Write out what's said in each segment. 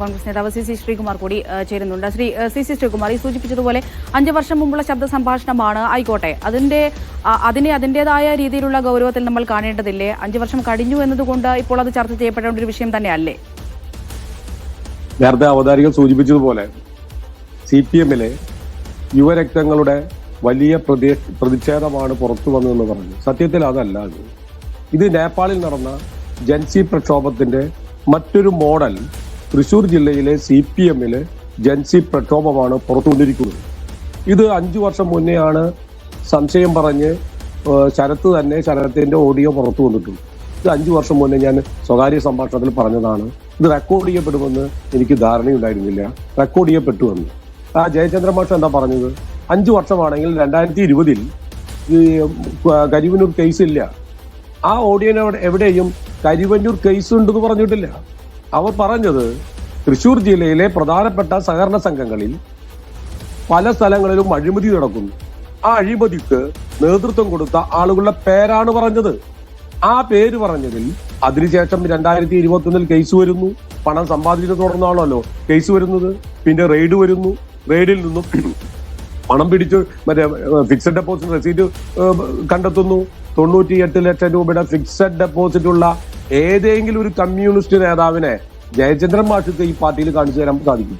കോൺഗ്രസ് നേതാവ് C C Sreekumar കൂടി ചേരുന്നുണ്ട്. ശ്രീ സി സി ശ്രീകുമാർ ഈ സൂചിപ്പിച്ചതുപോലെ അഞ്ചു വർഷം മുമ്പുള്ള ശബ്ദ സംഭാഷണമാണ് ആയിക്കോട്ടെ. അതിന്റെ അതിനെ അതിന്റേതായ രീതിയിലുള്ള ഗൗരവത്തിൽ നമ്മൾ കാണേണ്ടതില്ലേ? അഞ്ചു വർഷം കഴിഞ്ഞു എന്നതുകൊണ്ട് ഇപ്പോൾ അത് ചർച്ച ചെയ്യപ്പെടേണ്ട ഒരു വിഷയം തന്നെയല്ലേ? നേരത്തെ അവതാരികൾ സൂചിപ്പിച്ചതുപോലെ സി പി എമ്മിലെ യുവരക്തങ്ങളുടെ വലിയ പ്രതി പ്രതിഷേധമാണ് പുറത്തു വന്നതെന്ന് പറഞ്ഞു. സത്യത്തിൽ അതല്ല അത്. ഇത് നേപ്പാളിൽ നടന്ന ജൻസി പ്രക്ഷോഭത്തിന്റെ മറ്റൊരു മോഡൽ തൃശൂർ ജില്ലയിലെ സി പി എമ്മിൽ ജൻസി പ്രക്ഷോഭമാണ് പുറത്തുകൊണ്ടിരിക്കുന്നത് ഇത് അഞ്ചു വർഷം മുന്നെയാണ് സംശയം പറഞ്ഞ് ശരത്ത് തന്നെ ശരത്തിന്റെ ഓഡിയോ പുറത്തു വന്നിട്ടുണ്ട്. ഇത് അഞ്ചു വർഷം മുന്നേ ഞാൻ സ്വകാര്യ സംഭാഷണത്തിൽ പറഞ്ഞതാണ്. ഇത് റെക്കോർഡ് ചെയ്യപ്പെടുമെന്ന് എനിക്ക് ധാരണയുണ്ടായിരുന്നില്ല. റെക്കോർഡ് ചെയ്യപ്പെട്ടു എന്ന്. ആ ജയചന്ദ്ര മാഷ് എന്താ പറഞ്ഞത്? അഞ്ചു വർഷമാണെങ്കിൽ രണ്ടായിരത്തി ഇരുപതിൽ ഈ കരിവന്നൂർ ഇല്ല. ആ ഓഡിയോനെ എവിടെയും കരിവന്നൂർ കേസ് ഉണ്ടെന്ന് പറഞ്ഞിട്ടില്ല. അവർ പറഞ്ഞത് തൃശൂർ ജില്ലയിലെ പ്രധാനപ്പെട്ട സഹകരണ സംഘങ്ങളിൽ പല സ്ഥലങ്ങളിലും അഴിമതി നടക്കുന്നു. ആ അഴിമതിക്ക് നേതൃത്വം കൊടുത്ത ആളുകളുടെ പേരാണ് പറഞ്ഞത്. ആ പേര് പറഞ്ഞതിൽ അതിനുശേഷം രണ്ടായിരത്തി ഇരുപത്തി ഒന്നിൽ കേസ് വരുന്നു. പണം സമ്പാദിച്ചത് തുടർന്നാണല്ലോ കേസ് വരുന്നത്. പിന്നെ റെയ്ഡ് വരുന്നു. റെയ്ഡിൽ നിന്നും പണം പിടിച്ച് മറ്റേ ഫിക്സഡ് ഡെപ്പോസിറ്റ് റെസീറ്റ് കണ്ടെത്തുന്നു. തൊണ്ണൂറ്റി ലക്ഷം രൂപയുടെ ഫിക്സഡ് ഡെപ്പോസിറ്റ് ഉള്ള ഏതെങ്കിലും ഒരു കമ്മ്യൂണിസ്റ്റ് നേതാവിനെ ജയചന്ദ്രൻ മാഷിക്ക് ഈ പാർട്ടിയിൽ കാണിച്ചു തരാൻ സാധിക്കും.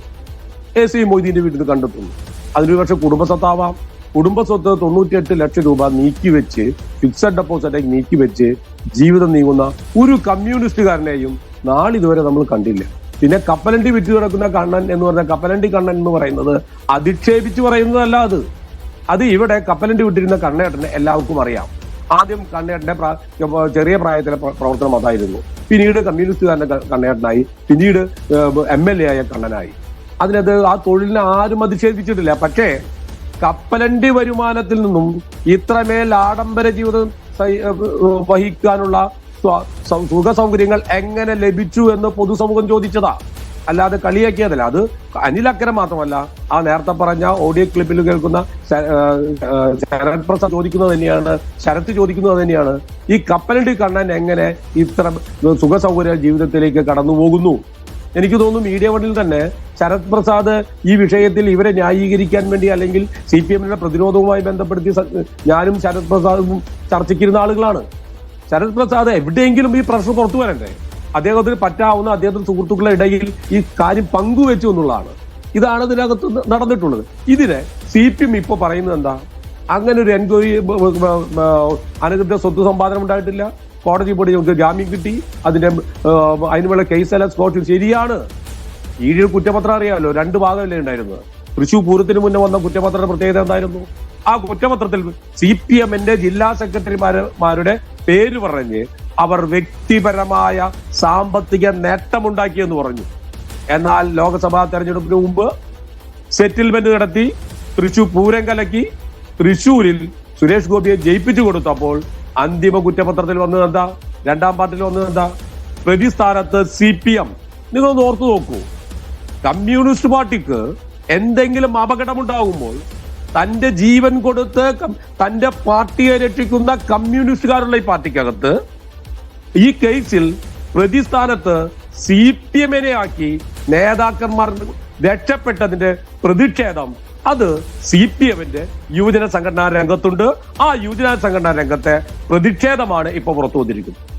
എ സി മൊയ്തീന്റെ വീട്ടിൽ നിന്ന് കണ്ടെത്തുന്നു അതിന് പക്ഷെ കുടുംബസ്വത്താവാം. കുടുംബസ്വത്ത് തൊണ്ണൂറ്റിയെട്ട് ലക്ഷം രൂപ നീക്കി വെച്ച് ഫിക്സഡ് ഡെപ്പോസിറ്റായി നീക്കി വെച്ച് ജീവിതം നീങ്ങുന്ന ഒരു കമ്മ്യൂണിസ്റ്റുകാരനെയും നാളിതുവരെ നമ്മൾ കണ്ടില്ല. പിന്നെ കപ്പലണ്ടി വിറ്റ് കിടക്കുന്ന കണ്ണൻ എന്ന് പറഞ്ഞ കപ്പലണ്ടി കണ്ണൻ എന്ന് പറയുന്നത് അധിക്ഷേപിച്ച് പറയുന്നതല്ല അത്. അത് ഇവിടെ കപ്പലണ്ടി വിട്ടിരുന്ന കണ്ണേട്ടനെ എല്ലാവർക്കും അറിയാം. ആദ്യം കണ്ണേട്ടന്റെ ചെറിയ പ്രായത്തിലെ പ്ര- പ്രവർത്തനം അതായിരുന്നു. പിന്നീട് കമ്മ്യൂണിസ്റ്റുകാരന്റെ കണ്ണേട്ടനായി. പിന്നീട് എം എൽ എ ആയ കണ്ണനായി. അതിനത് ആ തൊഴിലിനെ ആരും അധിക്ഷേപിച്ചിട്ടില്ല. പക്ഷേ കപ്പലണ്ടി വരുമാനത്തിൽ നിന്നും ഇത്രമേൽ ആഡംബര ജീവിതം വഹിക്കാനുള്ള സുഖ സൗകര്യങ്ങൾ എങ്ങനെ ലഭിച്ചു എന്ന് പൊതുസമൂഹം ചോദിച്ചതാ. അല്ലാതെ കളിയാക്കിയതല്ല. അത് അനിൽ അക്കരെ മാത്രമല്ല ആ നേരത്തെ പറഞ്ഞ ഓഡിയോ ക്ലിപ്പിൽ കേൾക്കുന്ന ശരത് പ്രസാദ് ചോദിക്കുന്നത് തന്നെയാണ് ശരത് ചോദിക്കുന്നത് തന്നെയാണ്. ഈ കപ്പലണ്ടി കണ്ണൻ എങ്ങനെ ഇത്ര സുഖസൗകര്യ ജീവിതത്തിലേക്ക് കടന്നു പോകുന്നു? എനിക്ക് തോന്നുന്നു മീഡിയ വണ്ടിൽ തന്നെ ശരത് പ്രസാദ് ഈ വിഷയത്തിൽ ഇവരെ ന്യായീകരിക്കാൻ വേണ്ടി അല്ലെങ്കിൽ സി പി എമ്മിന്റെ പ്രതിരോധവുമായി ബന്ധപ്പെടുത്തി ഞാനും ശരത് പ്രസാദും ചർച്ചയ്ക്കിരുന്ന ആളുകളാണ്. ശരത് പ്രസാദ് എവിടെയെങ്കിലും ഈ പ്രശ്നം പുറത്തു വരണ്ടേ? അദ്ദേഹത്തിന് പറ്റാവുന്ന അദ്ദേഹത്തിന് സുഹൃത്തുക്കളുടെ ഇടയിൽ ഈ കാര്യം പങ്കുവെച്ചു എന്നുള്ളതാണ്. ഇതാണ് ഇതിനകത്ത് നടന്നിട്ടുള്ളത്. ഇതിന് സി പി എം ഇപ്പൊ പറയുന്നത് എന്താ? അങ്ങനെ ഒരു എൻക്വയറി അനധികൃത സ്വത്ത് സമ്പാദനം ഉണ്ടായിട്ടില്ല. കോടതി പോയി നമുക്ക് ജാമ്യം കിട്ടി. അതിന്റെ അതിനുള്ള കേസെല്ലാം സ്കോട്ട് ശരിയാണ്. ഈ ഒരു കുറ്റപത്രം അറിയാമല്ലോ. രണ്ട് ഭാഗമല്ലേ ഉണ്ടായിരുന്നത്. തൃശൂർ പൂരത്തിന് മുന്നേ വന്ന കുറ്റപത്രത്തിന്റെ പ്രത്യേകത എന്തായിരുന്നു? ആ കുറ്റപത്രത്തിൽ സി പി എമ്മിന്റെ ജില്ലാ സെക്രട്ടറിമാരുടെ പേര് പറഞ്ഞ് അവർ വ്യക്തിപരമായ സാമ്പത്തിക നേട്ടമുണ്ടാക്കിയെന്ന് പറഞ്ഞു. എന്നാൽ ലോക്സഭാ തെരഞ്ഞെടുപ്പിന് മുമ്പ് സെറ്റിൽമെന്റ് നടത്തി തൃശൂർ പൂരം കലക്കി തൃശൂരിൽ സുരേഷ് ഗോപിയെ ജയിപ്പിച്ചു കൊടുത്തപ്പോൾ അന്തിമ കുറ്റപത്രത്തിൽ വന്നത് എന്താ? രണ്ടാം പാർട്ടിയിൽ വന്നത് എന്താ? പ്രതിസ്ഥാനത്ത് സി പി എം. നിങ്ങളൊന്ന് ഓർത്തു നോക്കൂ. കമ്മ്യൂണിസ്റ്റ് പാർട്ടിക്ക് എന്തെങ്കിലും അപകടമുണ്ടാകുമ്പോൾ തന്റെ ജീവൻ കൊടുത്ത് തന്റെ പാർട്ടിയെ രക്ഷിക്കുന്ന കമ്മ്യൂണിസ്റ്റുകാരുള്ള ഈ പാർട്ടിക്കകത്ത് ഈ കേസിൽ പ്രതിസ്ഥാനത്ത് സി പി എമ്മിനെ ആക്കി നേതാക്കന്മാർ രക്ഷപ്പെട്ടതിന്റെ പ്രതിഷേധം. അത് സി പി എമ്മിന്റെ യുവജന സംഘടനാ രംഗത്തുണ്ട്. ആ യുവജന സംഘടനാ രംഗത്തെ പ്രതിഷേധമാണ് ഇപ്പൊ പുറത്തു വന്നിരിക്കുന്നത്